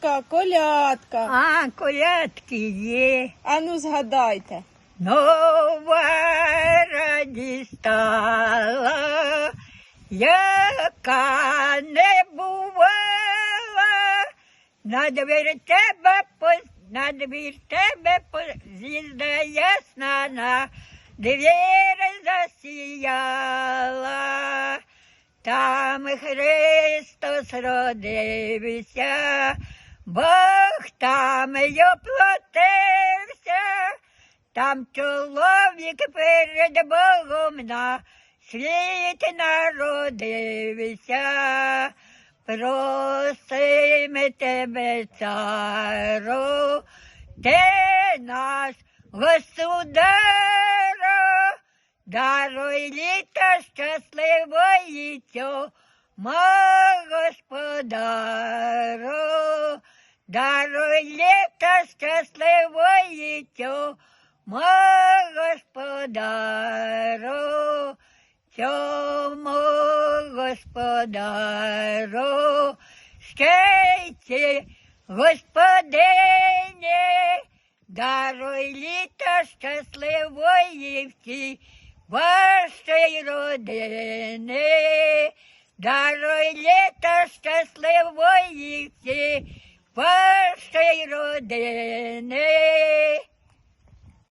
Ка- Колядка. А, колядки є. Ану згадайте. Нова радість стала, яка не бувала. На двір тебе поз- на двір тебе поз- з'їзда ясна на двір засіяла. Там Христос родився, Бог там й оплатився. Там чоловік перед Богом на світ народився. Просимо тебе, цару, ти наш государо, даруй літа щасливої цього господару. Даруй літа щасливої цього господару, цьому господару, щейці, господині, даруй літа щасливої всій вашій родини, даруй літа щасливої всій вашій родини.